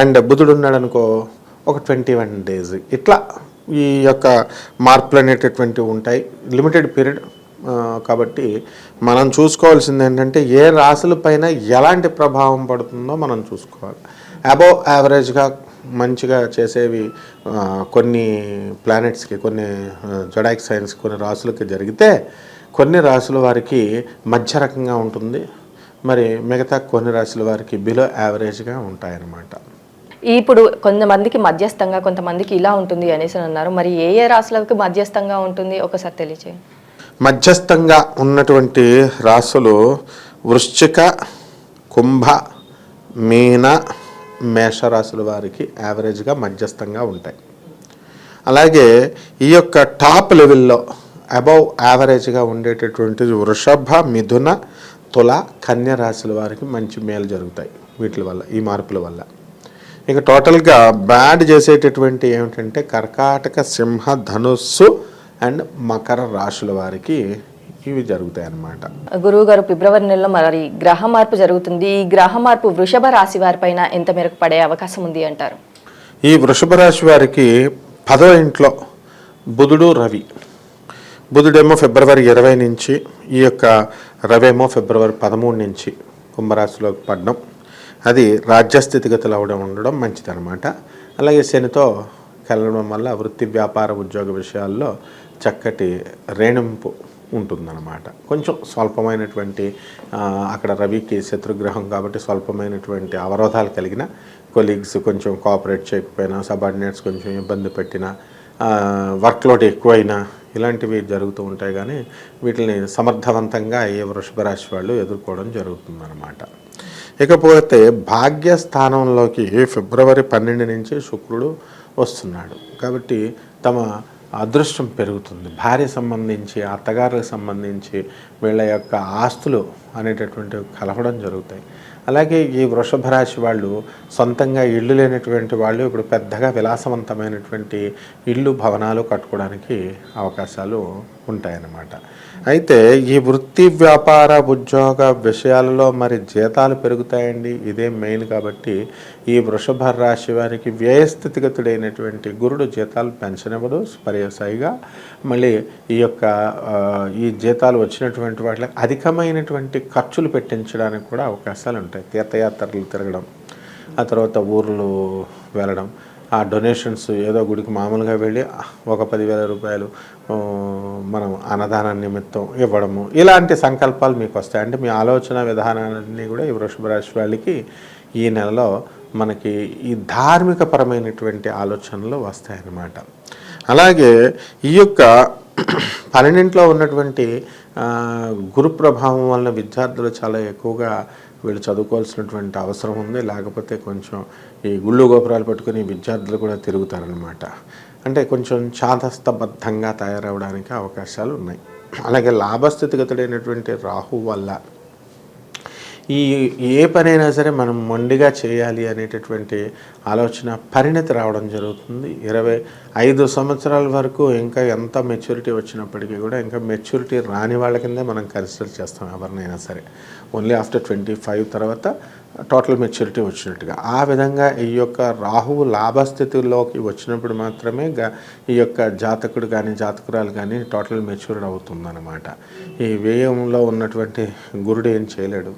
And బుధుడు ఉన్నాడు అనుకో ఒక ట్వంటీ వన్ డేస్. ఇట్లా ఈ యొక్క మార్పులు అనేటటువంటివి ఉంటాయి. లిమిటెడ్ పీరియడ్ కాబట్టి మనం చూసుకోవాల్సింది ఏంటంటే ఏ రాశుల పైన ఎలాంటి ప్రభావం పడుతుందో మనం చూసుకోవాలి. అబోవ్ యావరేజ్గా మంచిగా చేసేవి కొన్ని ప్లానెట్స్కి కొన్ని జొడాక్ సైన్స్ కొన్ని రాసులకి జరిగితే కొన్ని రాసుల వారికి మధ్య రకంగా ఉంటుంది. మరి మిగతా కొన్ని రాసుల వారికి బిలో యావరేజ్గా ఉంటాయన్నమాట. ఇప్పుడు కొంతమందికి మధ్యస్థంగా కొంతమందికి ఇలా ఉంటుంది అనేసి అన్నారు. మరి ఏ ఏ రాసులకు మధ్యస్థంగా ఉంటుంది? ఒకసారి తెలియచేయండి. మధ్యస్థంగా ఉన్నటువంటి రాసులు వృశ్చిక కుంభ మీన మేషరాశుల వారికి యావరేజ్గా మధ్యస్థంగా ఉంటాయి. అలాగే ఈ యొక్క టాప్ లెవెల్లో అబౌవ్ యావరేజ్గా ఉండేటటువంటిది వృషభ మిథున తుల కన్య రాశుల వారికి మంచి మేలు జరుగుతాయి వీటి వల్ల ఈ మార్పుల వల్ల. ఇక టోటల్గా బ్యాడ్ చేసేటటువంటి ఏమిటంటే కర్కాటక సింహ ధనుస్సు అండ్ మకర రాశుల వారికి ఇవి జరుగుతాయి అన్నమాట గురువు గారు ఫిబ్రవరి నెలలో మరి గ్రహ మార్పు జరుగుతుంది. ఈ గ్రహ మార్పు వృషభ రాశి వారిపైన ఎంత మేరకు పడే అవకాశం ఉంది అంటారు? ఈ వృషభ రాశి వారికి పదో ఇంట్లో బుధుడు రవి. బుధుడేమో ఫిబ్రవరి ఇరవై నుంచి ఈ యొక్క రవేమో ఫిబ్రవరి పదమూడు నుంచి కుంభరాశిలోకి పడడం. అది రాజ్యస్థితిగతులు అవడం ఉండడం మంచిదన్నమాట అలాగే శనితో కలవడం వల్ల వృత్తి వ్యాపార ఉద్యోగ విషయాల్లో చక్కటి రేణింపు ఉంటుందన్నమాట కొంచెం స్వల్పమైనటువంటి అక్కడ రవికి శత్రుగ్రహం కాబట్టి స్వల్పమైనటువంటి అవరోధాలు కలిగిన కొలీగ్స్ కొంచెం కోఆపరేట్ చేయకపోయినా సబార్డినేట్స్ కొంచెం ఇబ్బంది పెట్టినా వర్క్లోడ్ ఎక్కువైనా ఇలాంటివి జరుగుతూ ఉంటాయి కానీ వీటిని సమర్థవంతంగా ఏ వృషభ రాశి వాళ్ళు ఎదుర్కోవడం జరుగుతుందన్నమాట ఇకపోతే భాగ్యస్థానంలోకి ఫిబ్రవరి పన్నెండు నుంచి శుక్రుడు వస్తున్నాడు. కాబట్టి తమ అదృష్టం పెరుగుతుంది. భార్య సంబంధించి అత్తగారికి సంబంధించి వీళ్ళ యొక్క ఆస్తులు అనేటటువంటివి కలవడం జరుగుతాయి. అలాగే ఈ వృషభ రాశి వాళ్ళు సొంతంగా ఇళ్ళు లేనటువంటి వాళ్ళు ఇప్పుడు పెద్దగా విలాసవంతమైనటువంటి ఇళ్ళు భవనాలు కట్టుకోవడానికి అవకాశాలు ఉంటాయన్నమాట. అయితే ఈ వృత్తి వ్యాపార ఉద్యోగ విషయాలలో మరి జీతాలు పెరుగుతాయండి. ఇదే మెయిన్ కాబట్టి ఈ వృషభ రాశి వారికి వ్యయస్థితిగతుడైనటువంటి గురుడు జీతాలు పెంచనివ్వదు పర్యసాయిగా మళ్ళీ ఈ యొక్క ఈ జీతాలు వచ్చినటువంటి వాటికి అధికమైనటువంటి ఖర్చులు పెట్టించడానికి కూడా అవకాశాలు ఉంటాయి. తీర్థయాత్రలు తిరగడం ఆ తర్వాత ఊర్లు వెళ్ళడం ఆ డొనేషన్స్ ఏదో గుడికి మామూలుగా వెళ్ళి ఒక పదివేల రూపాయలు మనం అన్నదాన నిమిత్తం ఇవ్వడము. ఇలాంటి సంకల్పాలు మీకు వస్తాయి. అంటే మీ ఆలోచన విధానాలన్నీ కూడా ఈ వృషభ రాశి వాళ్ళకి ఈ నెలలో మనకి ఈ ధార్మికపరమైనటువంటి ఆలోచనలు వస్తాయన్నమాట. అలాగే ఈ యొక్క పన్నెండింట్లో ఉన్నటువంటి గురు ప్రభావం వలన విద్యార్థులు చాలా ఎక్కువగా వీళ్ళు చదువుకోవాల్సినటువంటి అవసరం ఉంది. లేకపోతే కొంచెం ఈ గుళ్ళు గోపురాలు పట్టుకుని విద్యార్థులు కూడా తిరుగుతారనమాట అంటే కొంచెం చాదస్తబద్ధంగా తయారవడానికి అవకాశాలు ఉన్నాయి అలాగే లాభస్థితిగతుడైనటువంటి రాహు వల్ల ఈ ఏ పనైనా సరే మనం మొండిగా చేయాలి అనేటటువంటి ఆలోచన పరిణతి రావడం జరుగుతుంది. ఇరవై ఐదు సంవత్సరాల వరకు ఇంకా ఎంత మెచ్యూరిటీ వచ్చినప్పటికీ కూడా ఇంకా మెచ్యూరిటీ రాని వాళ్ళ కిందే మనం కన్సిడర్ చేస్తాం ఎవరినైనా సరే. ఓన్లీ ఆఫ్టర్ ట్వంటీ ఫైవ్ తర్వాత టోటల్ మెచ్యూరిటీ వచ్చినట్టుగా. ఆ విధంగా ఈ యొక్క రాహువు లాభస్థితిలోకి వచ్చినప్పుడు మాత్రమే ఈ యొక్క జాతకుడు కానీ జాతకురాలు కానీ టోటల్ మెచ్యూర్డ్ అవుతుందన్నమాట. ఈ వ్యయంలో ఉన్నటువంటి గురుడు ఏం చేయలేడు.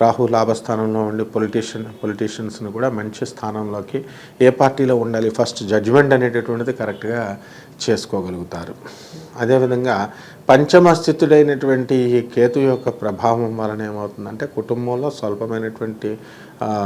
రాహు లాభస్థానంలో ఉండి పొలిటీషియన్ పొలిటీషియన్స్ని కూడా మంచి స్థానంలోకి ఏ పార్టీలో ఉండాలి ఫస్ట్ జడ్జిమెంట్ అనేటటువంటిది కరెక్ట్గా చేసుకోగలుగుతారు. అదేవిధంగా పంచమ స్థితుడైనటువంటి ఈ కేతు యొక్క ప్రభావం వలన ఏమవుతుందంటే కుటుంబంలో స్వల్పమైనటువంటి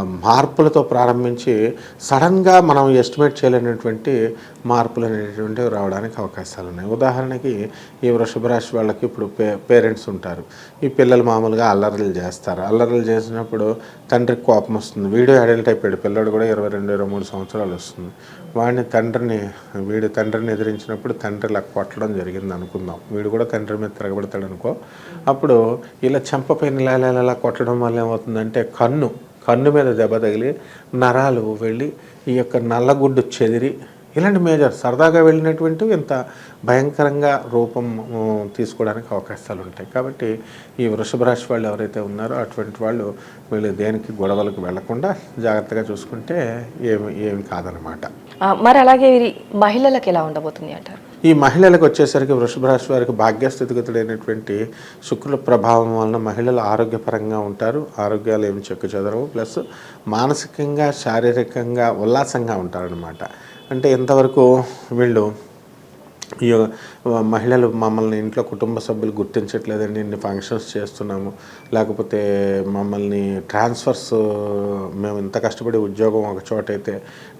మార్పులతో ప్రారంభించి సడన్గా మనం ఎస్టిమేట్ చేయలేనటువంటి మార్పులు అనేటువంటివి రావడానికి అవకాశాలు ఉన్నాయి. ఉదాహరణకి ఈ వృషభ రాశి వాళ్ళకి ఇప్పుడు పే పేరెంట్స్ ఉంటారు. ఈ పిల్లలు మామూలుగా అల్లర్లు చేస్తారు. అల్లర్లు చేసినప్పుడు తండ్రికి కోపం వస్తుంది. వీడు అడల్ట్ అయిపోయాడు. పిల్లడు కూడా ఇరవై రెండు ఇరవై మూడు సంవత్సరాలు వస్తుంది. వాడిని తండ్రిని వీడు తండ్రిని ఎదిరించినప్పుడు తండ్రి ఇలా కొట్టడం జరిగింది అనుకుందాం. వీడు కూడా తండ్రి మీద తిరగబడతాడు అనుకో. అప్పుడు ఇలా చెంపపైన ఇలా ఇలా కొట్టడం వల్ల ఏమవుతుందంటే కన్ను కన్ను మీద దెబ్బ తగిలి నరాలు వెళ్ళి ఈ యొక్క నల్లగుడ్డు చెదిరి ఇలాంటి మేజర్ సరదాగా వెళ్ళినటువంటివి ఇంత భయంకరంగా రూపం తీసుకోవడానికి అవకాశాలు ఉంటాయి. కాబట్టి ఈ వృషభ రాశి వాళ్ళు ఎవరైతే ఉన్నారో అటువంటి వాళ్ళు వీళ్ళు దేనికి గొడవలకు వెళ్ళకుండా జాగ్రత్తగా చూసుకుంటే ఏమి ఏమి కాదనమాట మరి అలాగే మహిళలకు ఎలా ఉండబోతుంది అంటారు? ఈ మహిళలకు వచ్చేసరికి వృషభ రాశి వారికి భాగ్యస్థితిగతుడైనటువంటి శుక్రుల ప్రభావం వలన మహిళలు ఆరోగ్యపరంగా ఉంటారు. ఆరోగ్యాలు ఏమి చెక్కు చెదరవు ప్లస్ మానసికంగా శారీరకంగా ఉల్లాసంగా ఉంటారనమాట అంటే ఎంతవరకు వీళ్ళు ఈ మహిళలు మమ్మల్ని ఇంట్లో కుటుంబ సభ్యులు గుర్తించట్లేదండి ఇన్ని ఫంక్షన్స్ చేస్తున్నాము. లేకపోతే మమ్మల్ని ట్రాన్స్ఫర్స్ మేము ఇంత కష్టపడి ఉద్యోగం ఒక చోట అయితే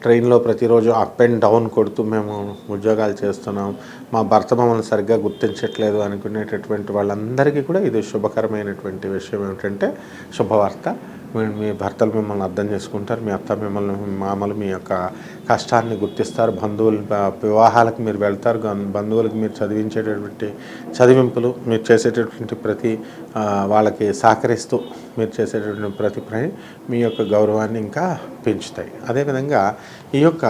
ట్రైన్లో ప్రతిరోజు అప్ అండ్ డౌన్ కొడుతూ మేము ఉద్యోగాలు చేస్తున్నాం. మా భర్త మమ్మల్ని సరిగ్గా గుర్తించట్లేదు అనుకునేటటువంటి వాళ్ళందరికీ కూడా ఇది శుభకరమైనటువంటి విషయం ఏమిటంటే శుభవార్త. మీ భర్తలు మిమ్మల్ని అర్థం చేసుకుంటారు మీ అత్త మిమ్మల్ని మామలు మీ యొక్క కష్టాన్ని గుర్తిస్తారు బంధువులు వివాహాలకు మీరు వెళ్తారు బంధువులకు మీరు చదివించేటటువంటి చదివింపులు మీరు చేసేటటువంటి ప్రతి వాళ్ళకి సహకరిస్తూ మీరు చేసేటటువంటి ప్రతి పని మీ యొక్క గౌరవాన్ని ఇంకా పెంచుతాయి. అదేవిధంగా ఈ యొక్క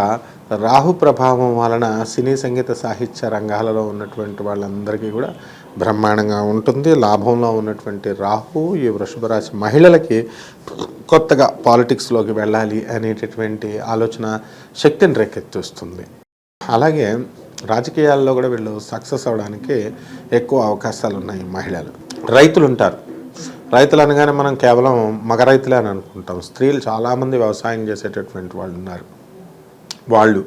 రాహు ప్రభావం వలన సినీ సంగీత సాహిత్య రంగాలలో ఉన్నటువంటి వాళ్ళందరికీ కూడా బ్రహ్మాండంగా ఉంటుంది. లాభంలో ఉన్నటువంటి రాహు ఈ వృషభ రాశి మహిళలకి కొత్తగా పాలిటిక్స్లోకి వెళ్ళాలి అనేటటువంటి ఆలోచన శక్తిని రేకెత్తిస్తుంది. అలాగే రాజకీయాల్లో కూడా వీళ్ళు సక్సెస్ అవడానికి ఎక్కువ అవకాశాలు ఉన్నాయి మహిళలు. రైతులు ఉంటారు. రైతులు అనగానే మనం కేవలం మగ రైతులే అని అనుకుంటాం. స్త్రీలు చాలామంది వ్యవసాయం చేసేటటువంటి వాళ్ళు ఉన్నారు. వాళ్ళు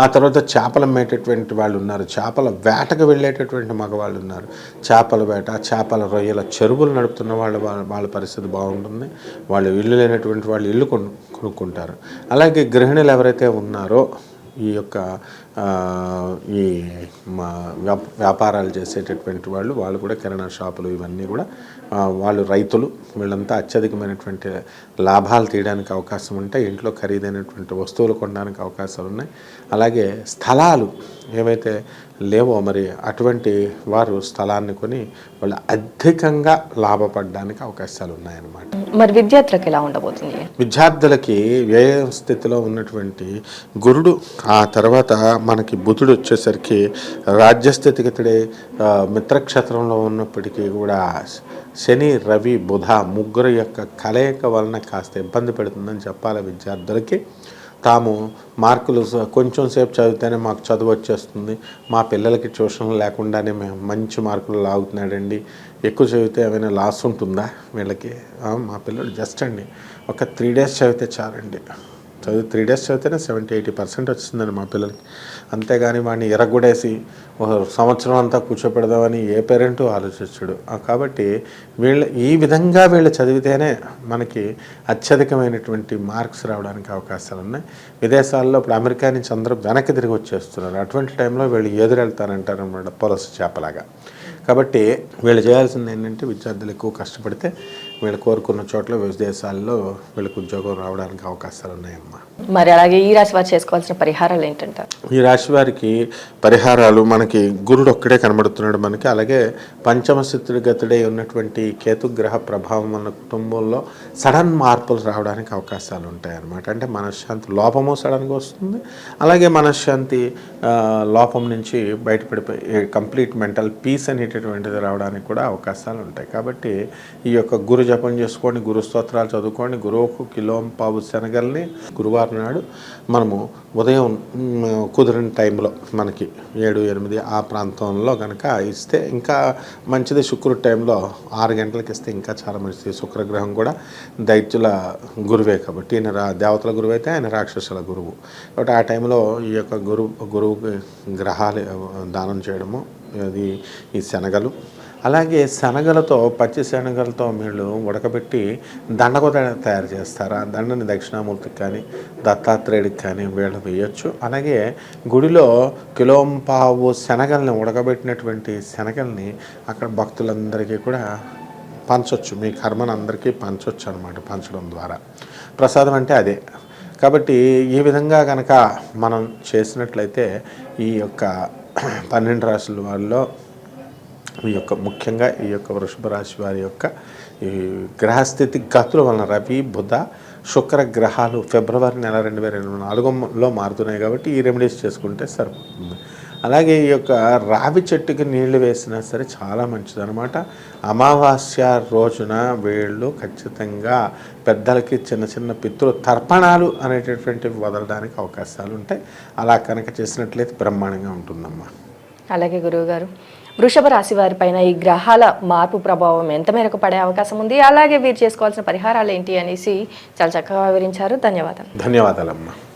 ఆ తర్వాత చేపలు అమ్మేటటువంటి వాళ్ళు ఉన్నారు. చేపల వేటకు వెళ్ళేటటువంటి మగవాళ్ళు ఉన్నారు. చేపల వేట చేపల రొయ్యల చెరువులు నడుపుతున్న వాళ్ళు వాళ్ళ వాళ్ళ పరిస్థితి బాగుంటుంది. వాళ్ళు ఇల్లు లేనటువంటి వాళ్ళు ఇల్లు కొను కొనుక్కుంటారు. అలాగే గృహిణులు ఎవరైతే ఉన్నారో ఈ యొక్క ఈ మా వ్యాపారాలు చేసేటటువంటి వాళ్ళు వాళ్ళు కూడా కిరాణా షాపులు ఇవన్నీ కూడా వాళ్ళు రైతులు వీళ్ళంతా అత్యధికమైనటువంటి లాభాలు తీయడానికి అవకాశం ఉంటాయి. ఇంట్లో ఖరీదైనటువంటి వస్తువులు కొనడానికి అవకాశాలు ఉన్నాయి. అలాగే స్థలాలు ఏవైతే లేవో మరి అటువంటి వారు స్థలాన్ని కొని వాళ్ళు అధికంగా లాభపడడానికి అవకాశాలు ఉన్నాయన్నమాట. మరి విద్యార్థులకు ఎలా ఉండబోతుంది? విద్యార్థులకి వ్యయ స్థితిలో ఉన్నటువంటి గురుడు ఆ తర్వాత మనకి బుధుడు వచ్చేసరికి రాజ్యస్థితిగతుడే మిత్రక్షేత్రంలో ఉన్నప్పటికీ కూడా శని రవి బుధ ముగ్గురు యొక్క కలయిక వలన కాస్త ఇబ్బంది పెడుతుందని చెప్పాలి విద్యార్థులకి. తాము మార్కులు కొంచెం సేపు చదివితేనే మాకు చదువు వచ్చేస్తుంది. మా పిల్లలకి ట్యూషన్ లేకుండానే మేము మంచి మార్కులు లాగుతున్నాడండి. ఎక్కువ చదివితే ఏమైనా లాస్ ఉంటుందా వీళ్ళకి? మా పిల్లలు జస్ట్ అండి ఒక త్రీ డేస్ చదివితే చాలండి. చదివి త్రీ డేస్ చదివితేనే సెవెంటీ ఎయిటీ పర్సెంట్ వచ్చిందండి మా పిల్లలకి. అంతేగాని వాడిని ఎరగొడేసి ఒక సంవత్సరం అంతా కూర్చోపెడదామని ఏ పేరెంట్ ఆలోచించడు. కాబట్టి వీళ్ళ ఈ విధంగా వీళ్ళు చదివితేనే మనకి అత్యధికమైనటువంటి మార్క్స్ రావడానికి అవకాశాలు ఉన్నాయి. విదేశాల్లో ఇప్పుడు అమెరికా నుంచి అందరూ వెనక్కి తిరిగి వచ్చేస్తున్నారు. అటువంటి టైంలో వీళ్ళు ఎదురెళ్తారంటారు అన్నమాట పొలసు చేపలాగా? కాబట్టి వీళ్ళు చేయాల్సింది ఏంటంటే విద్యార్థులు ఎక్కువ కష్టపడితే వీళ్ళు కోరుకున్న చోట్ల విదేశాల్లో వీళ్ళకి ఉద్యోగం రావడానికి అవకాశాలు ఉన్నాయమ్మా. మరి అలాగే ఈ రాశి వారు చేసుకోవాల్సిన పరిహారాలు ఏంటంటారు? ఈ రాశి వారికి పరిహారాలు మనకి గురుడు ఒక్కడే కనబడుతున్నాడు మనకి. అలాగే పంచమ గతుడై ఉన్నటువంటి కేతుగ్రహ ప్రభావం మన కుటుంబంలో సడన్ మార్పులు రావడానికి అవకాశాలు ఉంటాయి అన్నమాట అంటే మనశ్శాంతి లోపము సడన్గా వస్తుంది. అలాగే మనశ్శాంతి లోపం నుంచి బయటపడిపోయి కంప్లీట్ మెంటల్ పీస్ అనేటటువంటిది రావడానికి కూడా అవకాశాలు ఉంటాయి. కాబట్టి ఈ యొక్క గురు జపం చేసుకోండి గురు స్తోత్రాలు చదువుకోండి గురువుకు కిలో పావు శనగల్ని గురువారం నాడు మనము ఉదయం కుదిరిన టైంలో మనకి ఏడు ఎనిమిది ఆ ప్రాంతంలో కనుక ఇస్తే ఇంకా మంచిది. శుక్రుడి టైంలో ఆరు గంటలకు ఇస్తే ఇంకా చాలా మంచిది. శుక్రగ్రహం కూడా దైత్యుల గురువే కాబట్టి ఈయన రా దేవతల గురువు అయితే ఆయన రాక్షసుల గురువు. కాబట్టి ఆ టైంలో ఈ యొక్క గురువు గురువుకి గ్రహాలు దానం చేయడము అది ఈ శనగలు. అలాగే శనగలతో పచ్చి శనగలతో వీళ్ళు ఉడకబెట్టి దండకు తయారు చేస్తారు? ఆ దండని దక్షిణామూర్తికి కానీ దత్తాత్రేయుడికి కానీ వీళ్ళు వేయచ్చు. అలాగే గుడిలో కిలోంపావు శనగల్ని ఉడకబెట్టినటువంటి శనగల్ని అక్కడ భక్తులందరికీ కూడా పంచవచ్చు మీ కర్మను అందరికీ పంచవచ్చు అనమాట పంచడం ద్వారా. ప్రసాదం అంటే అదే. కాబట్టి ఈ విధంగా కనుక మనం చేసినట్లయితే ఈ యొక్క పన్నెండు రాశుల వాళ్ళలో ఈ యొక్క ముఖ్యంగా ఈ యొక్క వృషభ రాశి వారి యొక్క ఈ గ్రహస్థితి గతుల వలన రవి బుధ శుక్ర గ్రహాలు ఫిబ్రవరి నెల రెండు వేల ఇరవై నాలుగులో మారుతున్నాయి కాబట్టి ఈ రెమెడీస్ చేసుకుంటే సరిపోతుంది. అలాగే ఈ యొక్క రావి చెట్టుకి నీళ్ళు వేసినా సరే చాలా మంచిదన్నమాట అమావాస్య రోజున వీళ్ళు ఖచ్చితంగా పెద్దలకి చిన్న చిన్న పితృ తర్పణాలు అనేటటువంటివి వదలడానికి అవకాశాలు ఉంటాయి. అలా కనుక చేసినట్లయితే బ్రహ్మాండంగా ఉంటుందమ్మా. అలాగే గురువుగారు వృషభ రాశి వారిపైన ఈ గ్రహాల మార్పు ప్రభావం ఎంత మేరకు పడే అవకాశం ఉంది? అలాగే వీరు చేసుకోవాల్సిన పరిహారాలు ఏంటి అనేసి చాలా చక్కగా వివరించారు. ధన్యవాదాలు. ధన్యవాదాలమ్మా.